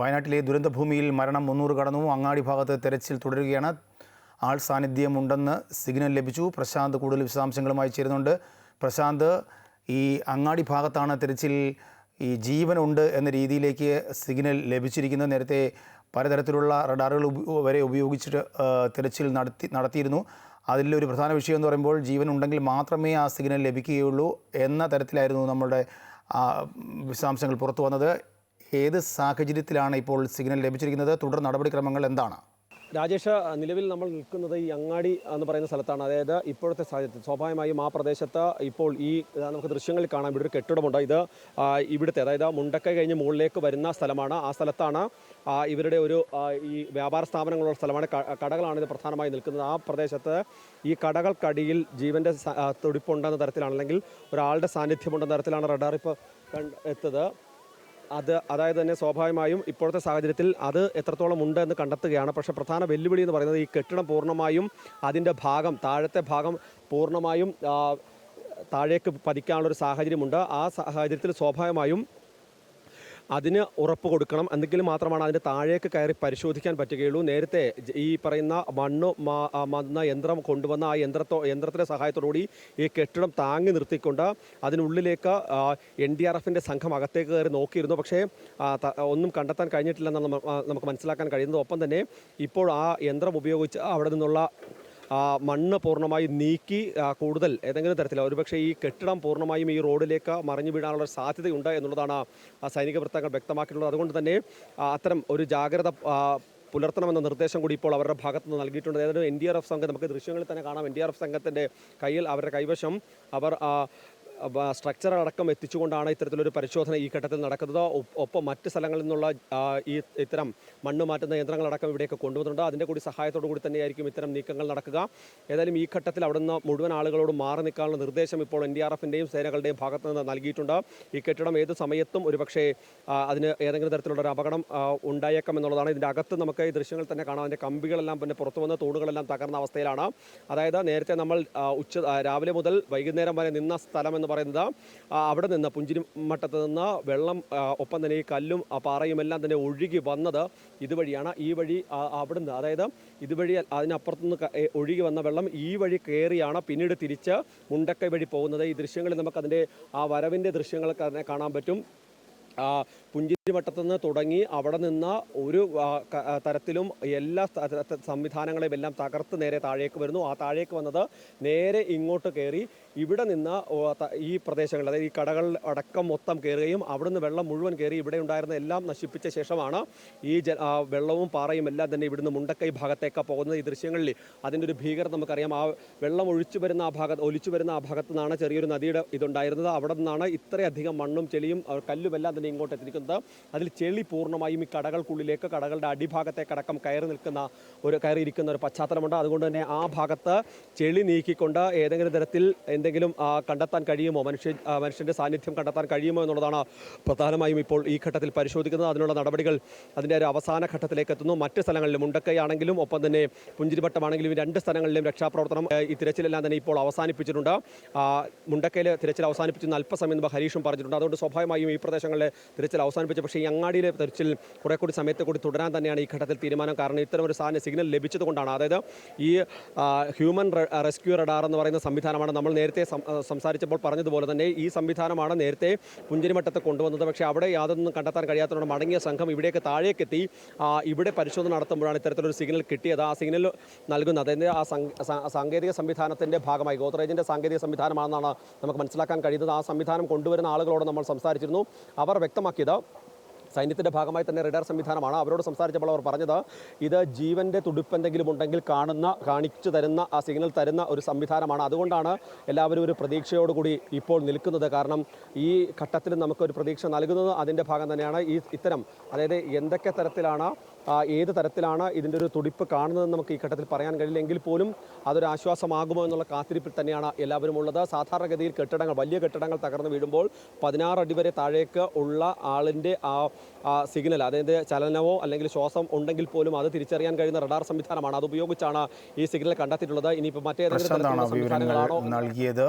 വയനാട്ടിലെ ദുരന്തഭൂമിയിൽ മരണം മുന്നൂറ് കടന്നു. അങ്ങാടി ഭാഗത്ത് തെരച്ചിൽ തുടരുകയാണ്. ആൾ സാന്നിധ്യമുണ്ടെന്ന് സിഗ്നൽ ലഭിച്ചു. പ്രശാന്ത് കൂടുതൽ വിശദാംശങ്ങളുമായി ചേരുന്നുണ്ട്. പ്രശാന്ത് ഈ അങ്ങാടി ഭാഗത്താണ് തെരച്ചിൽ. ഈ ജീവനുണ്ട് എന്ന രീതിയിലേക്ക് സിഗ്നൽ ലഭിച്ചിരിക്കുന്നത് നേരത്തെ പലതരത്തിലുള്ള റഡാറുകൾ വരെ ഉപയോഗിച്ചിട്ട് തിരച്ചിൽ നടത്തി നടത്തിയിരുന്നു. അതിലൊരു പ്രധാന വിഷയം എന്ന് പറയുമ്പോൾ ജീവൻ ഉണ്ടെങ്കിൽ മാത്രമേ ആ സിഗ്നൽ ലഭിക്കുകയുള്ളൂ എന്ന തരത്തിലായിരുന്നു നമ്മളുടെ വിശദാംശങ്ങൾ പുറത്തു വന്നത്. ഏത് സാഹചര്യത്തിലാണ് ഇപ്പോൾ സിഗ്നൽ ലഭിച്ചിരിക്കുന്നത്? തുടർ നടപടിക്രമങ്ങൾ എന്താണ്? രാജേഷ് നിലവിൽ നമ്മൾ നിൽക്കുന്നത് ഈ അങ്ങാടി എന്ന് പറയുന്ന സ്ഥലത്താണ്. അതായത് ഇപ്പോഴത്തെ സാഹചര്യത്തിൽ സ്വാഭാവികമായും ആ പ്രദേശത്ത് ഇപ്പോൾ ഈ നമുക്ക് ദൃശ്യങ്ങളിൽ കാണാം. ഇവിടെ ഒരു കെട്ടിടമുണ്ട്. ഇത് ഇവിടുത്തെ അതായത് മുണ്ടക്ക കഴിഞ്ഞ് മുകളിലേക്ക് വരുന്ന സ്ഥലമാണ്. ആ സ്ഥലത്താണ് ഇവരുടെ ഒരു ഈ വ്യാപാര സ്ഥാപനങ്ങളുള്ള സ്ഥലമാണ്. കടകളാണ് ഇത് പ്രധാനമായി നിൽക്കുന്നത്. ആ പ്രദേശത്ത് ഈ കടകൾക്കടിയിൽ ജീവന്റെ തുടിപ്പുണ്ടെന്ന തരത്തിലാണ് അല്ലെങ്കിൽ ഒരാളുടെ സാന്നിധ്യമുണ്ടെന്ന തരത്തിലാണ് റഡാർ ഇപ്പോൾ എത്തത് അത് അതായത് തന്നെ സ്വാഭാവികമായും ഇപ്പോഴത്തെ സാഹചര്യത്തിൽ അത് എത്രത്തോളം ഉണ്ട് എന്ന് കണ്ടെത്തുകയാണ്. പക്ഷേ പ്രധാന വെല്ലുവിളി എന്ന് പറയുന്നത് ഈ കെട്ടിടം പൂർണമായും അതിന്റെ ഭാഗം താഴത്തെ ഭാഗം പൂർണമായും താഴേക്ക് പതിക്കാനുള്ളൊരു സാഹചര്യമുണ്ട്. ആ സാഹചര്യത്തിൽ സ്വാഭാവികമായും അതിന് ഉറപ്പ് കൊടുക്കണം. എന്തെങ്കിലും മാത്രമാണ് അതിന്റെ താഴേക്ക് കയറി പരിശോധിക്കാൻ പറ്റുകയുള്ളൂ. നേരത്തെ ഈ പറയുന്ന മണ്ണ് വന്ന യന്ത്രം കൊണ്ടുവന്ന ആ യന്ത്രത്തോ യന്ത്രത്തിന്റെ സഹായത്തോടുകൂടി ഈ കെട്ടിടം താങ്ങി നിർത്തിക്കൊണ്ട് അതിനുള്ളിലേക്ക് എൻ ഡി ആർ എഫിന്റെ സംഘം അകത്തേക്ക് കയറി നോക്കിയിരുന്നു. പക്ഷേ ഒന്നും കണ്ടെത്താൻ കഴിഞ്ഞിട്ടില്ലെന്നാണ് നമുക്ക് മനസ്സിലാക്കാൻ കഴിയുന്നത്. ഒപ്പം തന്നെ ഇപ്പോൾ ആ യന്ത്രം ഉപയോഗിച്ച് അവിടെ നിന്നുള്ള മണ്ണ് പൂർണമായി നീക്കി കൂടുതൽ ഏതെങ്കിലും തരത്തിൽ ഒരുപക്ഷെ ഈ കെട്ടിടം പൂർണമായും ഈ റോഡിലേക്ക് മറിഞ്ഞു വീഴാനുള്ള സാധ്യതയുണ്ട് എന്നുള്ളതാണ് സൈനിക വൃത്തങ്ങൾ വ്യക്തമാക്കിയിട്ടുള്ളത്. അതുകൊണ്ട് തന്നെ അത്തരം ഒരു ജാഗ്രത പുലർത്തണമെന്ന നിർദ്ദേശം കൂടി ഇപ്പോൾ അവരുടെ ഭാഗത്തു നിന്ന് നൽകിയിട്ടുണ്ട്. ഏതായാലും എൻ ഡി ആർ എഫ് സംഘം നമുക്ക് ദൃശ്യങ്ങളിൽ തന്നെ കാണാം. എൻ ഡി ആർ എഫ് സംഘത്തിന്റെ കയ്യിൽ അവരുടെ കൈവശം. അവർ സ്ട്രക്ചർ അടക്കം എത്തിച്ചുകൊണ്ടാണ് ഇത്തരത്തിലൊരു പരിശോധന ഈ ഘട്ടത്തിൽ നടക്കുന്നത്. ഒപ്പ് മറ്റ് സ്ഥലങ്ങളിൽ നിന്നുള്ള ഈ ഇത്തരം മണ്ണ് മാറ്റുന്ന യന്ത്രങ്ങളടക്കം ഇവിടെയൊക്കെ കൊണ്ടുവന്നിട്ടുണ്ട്. അതിന്റെ കൂടി സഹായത്തോടു കൂടി തന്നെയായിരിക്കും ഇത്തരം നീക്കങ്ങൾ നടക്കുക. ഏതായാലും ഈ ഘട്ടത്തിൽ അവിടുന്ന് മുഴുവൻ ആളുകളോട് മാറി നിൽക്കാനുള്ള നിർദ്ദേശം ഇപ്പോൾ എൻ ഡി ആർ എഫിന്റെയും സേനകളുടെയും ഭാഗത്ത് നിന്ന് നൽകിയിട്ടുണ്ട്. ഈ കെട്ടിടം ഏത് സമയത്തും ഒരുപക്ഷേ അതിന് ഏതെങ്കിലും തരത്തിലുള്ള ഒരു അപകടം ഉണ്ടായേക്കാം എന്നുള്ളതാണ്. ഇതിന്റെ അകത്ത് നമുക്ക് ഈ ദൃശ്യങ്ങൾ തന്നെ കാണാം. അതിന്റെ കമ്പികളെല്ലാം പിന്നെ പുറത്തു വന്ന് തൂണുകളെല്ലാം തകർന്ന അവസ്ഥയിലാണ്. അതായത് നേരത്തെ നമ്മൾ ഉച്ച രാവിലെ മുതൽ വൈകുന്നേരം വരെ നിന്ന സ്ഥലം എന്ന് പറയുന്നത് അവിടെ നിന്ന് പുഞ്ചിരി മട്ടത്ത് നിന്ന് വെള്ളം ഒപ്പം തന്നെ ഈ കല്ലും ആ, പാറയും എല്ലാം തന്നെ ഒഴുകി വന്നത് ഇതുവഴിയാണ്. ഈ വഴി അവിടുന്ന് അതായത് ഇതുവഴി അതിനപ്പുറത്തുനിന്ന് ഒഴുകി വന്ന വെള്ളം ഈ വഴി കയറിയാണ് പിന്നീട് തിരിച്ച് മുണ്ടക്കൈ വഴി പോകുന്നത്. ഈ ദൃശ്യങ്ങളിൽ നമുക്കതിന്റെ ആ വരവിന്റെ ദൃശ്യങ്ങൾ തന്നെ കാണാൻ പറ്റും. ആ, പുഞ്ചിരിമട്ടത്തു നിന്ന് തുടങ്ങി അവിടെ നിന്ന് ഒരു തരത്തിലും എല്ലാ സംവിധാനങ്ങളെയും എല്ലാം തകർത്ത് നേരെ താഴേക്ക് വരുന്നു. ആ താഴേക്ക് വന്നത് നേരെ ഇങ്ങോട്ട് കയറി ഇവിടെ നിന്ന് ഈ പ്രദേശങ്ങൾ അതായത് ഈ കടകൾ അടക്കം മൊത്തം കയറുകയും അവിടുന്ന് വെള്ളം മുഴുവൻ കയറി ഇവിടെ ഉണ്ടായിരുന്ന എല്ലാം നശിപ്പിച്ച ശേഷമാണ് ഈ വെള്ളവും പാറയും എല്ലാം തന്നെ ഇവിടുന്ന് മുണ്ടക്കൈ ഭാഗത്തേക്ക് പോകുന്നത്. ഈ ദൃശ്യങ്ങളിൽ അതിന്റെ ഒരു ഭീകരത നമുക്കറിയാം. ആ വെള്ളം ഒഴിച്ചു വരുന്ന ആ ഭാഗത്ത് ഒലിച്ചു വരുന്ന ആ ഭാഗത്തു നിന്നാണ് ചെറിയൊരു നദിയുടെ ഇതുണ്ടായിരുന്നത്. അവിടെ നിന്നാണ് ഇത്രയധികം മണ്ണും ചെളിയും കല്ലുമെല്ലാം തന്നെ ഇങ്ങോട്ട് എത്തിക്കുന്നത് അതിൽ ചെളി പൂർണമായും ഈ കടകൾക്കുള്ളിലേക്ക് കടകളുടെ അടിഭാഗത്തെ അടിഭാഗത്തേക്കടക്കം കയറി നിൽക്കുന്ന ഒരു കയറിയിരിക്കുന്ന ഒരു പശ്ചാത്തലമുണ്ട്. അതുകൊണ്ട് തന്നെ ആ ഭാഗത്ത് ചെളി നീക്കിക്കൊണ്ട് ഏതെങ്കിലും തരത്തിൽ എന്തെങ്കിലും കണ്ടെത്താൻ കഴിയുമോ? മനുഷ്യ മനുഷ്യന്റെ സാന്നിധ്യം കണ്ടെത്താൻ കഴിയുമോ എന്നുള്ളതാണ് പ്രധാനമായും ഇപ്പോൾ ഈ ഘട്ടത്തിൽ പരിശോധിക്കുന്നത്. അതിനുള്ള നടപടികൾ അതിന്റെ ഒരു അവസാന ഘട്ടത്തിലേക്ക് എത്തുന്നു. മറ്റ് സ്ഥലങ്ങളിലും ഉണ്ടക്കയാണെങ്കിലും ഒപ്പം തന്നെ പുഞ്ചിരിവട്ടമാണെങ്കിലും ഈ രണ്ട് സ്ഥലങ്ങളിലും രക്ഷാപ്രവർത്തനം ഈ തിരച്ചിലെല്ലാം തന്നെ ഇപ്പോൾ അവസാനിപ്പിച്ചിട്ടുണ്ട്. മുണ്ടക്കയിൽ തിരച്ചിൽ അവസാനിപ്പിച്ചെന്ന് അല്പസമയം ഹരീഷും പറഞ്ഞിട്ടുണ്ട്. അതുകൊണ്ട് സ്വാഭാവികമായും ഈ പ്രദേശങ്ങളിലെ തിരച്ചിൽ അവസാനിപ്പിച്ചു പക്ഷേ ഈ അങ്ങാടിയിലെ തെരച്ചിൽ കുറെ കൂടി സമയത്ത് കൂടി തുടരാൻ തന്നെയാണ് ഈ ഘട്ടത്തിൽ തീരുമാനം. കാരണം ഇത്തരം ഒരു സാധന സിഗ്നൽ ലഭിച്ചതുകൊണ്ടാണ്. അതായത് ഈ ഹ്യൂമൻ റെസ്ക്യൂ റഡാർ എന്ന് പറയുന്ന സംവിധാനമാണ് നമ്മൾ നേരത്തെ സംസാരിച്ചപ്പോൾ പറഞ്ഞതുപോലെ തന്നെ ഈ സംവിധാനമാണ് നേരത്തെ പുഞ്ചിരിമട്ടത്ത് കൊണ്ടുവന്നത്. പക്ഷേ അവിടെ യാതൊന്നും കണ്ടെത്താൻ കഴിയാത്തതുകൊണ്ട് മടങ്ങിയ സംഘം ഇവിടേക്ക് താഴേക്കെത്തി ഇവിടെ പരിശോധന നടത്തുമ്പോഴാണ് ഇത്തരത്തിലൊരു സിഗ്നൽ കിട്ടിയത്. ആ സിഗ്നൽ നൽകുന്നത്. അതിന്റെ ആ സാങ്കേതിക സംവിധാനത്തിന്റെ ഭാഗമായി ഗോത്രേജിന്റെ സാങ്കേതിക സംവിധാനമാണെന്നാണ് നമുക്ക് മനസ്സിലാക്കാൻ കഴിയുന്നത്. ആ സംവിധാനം കൊണ്ടുവരുന്ന ആളുകളോട് നമ്മൾ സംസാരിച്ചിരുന്നു. അവർ വ്യക്തമാക്കിയത് സൈന്യത്തിന്റെ ഭാഗമായി തന്നെ റഡാർ സംവിധാനമാണ്. അവരോട് സംസാരിച്ചപ്പോൾ അവർ പറഞ്ഞത് ഇത് ജീവന്റെ തുടിപ്പ് എന്തെങ്കിലും ഉണ്ടെങ്കിൽ കാണുന്ന കാണിച്ചു തരുന്ന ആ സിഗ്നൽ തരുന്ന ഒരു സംവിധാനമാണ്. അതുകൊണ്ടാണ് എല്ലാവരും ഒരു പ്രതീക്ഷയോടുകൂടി ഇപ്പോൾ നിൽക്കുന്നത്. കാരണം ഈ ഘട്ടത്തിൽ നമുക്കൊരു പ്രതീക്ഷ നൽകുന്നത് അതിന്റെ ഭാഗം തന്നെയാണ്. ഈ ഇത്തരം അതായത് എന്തൊക്കെ തരത്തിലാണ് ഏത് തരത്തിലാണ് ഇതിന്റെ ഒരു തുടിപ്പ് കാണുന്നതെന്ന് നമുക്ക് ഈ ഘട്ടത്തിൽ പറയാൻ കഴിയില്ലെങ്കിൽ പോലും അതൊരു ആശ്വാസമാകുമോ എന്നുള്ള കാത്തിരിപ്പിൽ തന്നെയാണ് എല്ലാവരും ഉള്ളത്. സാധാരണഗതിയിൽ കെട്ടിടങ്ങൾ വലിയ കെട്ടിടങ്ങൾ തകർന്ന് വീഴുമ്പോൾ പതിനാറ് അടി വരെ താഴേക്ക് ഉള്ള ആളിന്റെ ആ ആ സിഗ്നൽ അതായത് ചലനമോ അല്ലെങ്കിൽ ശ്വാസം ഉണ്ടെങ്കിൽ പോലും അത് തിരിച്ചറിയാൻ കഴിയുന്ന റഡാർ സംവിധാനമാണ്. അത് ഉപയോഗിച്ചാണ് ഈ സിഗ്നൽ കണ്ടെത്തിയിട്ടുള്ളത്. ഇനിയിപ്പോൾ മറ്റേതെങ്കിലും തരത്തിലുള്ള സംവിധാനങ്ങളാണോ? നൽകിയത്.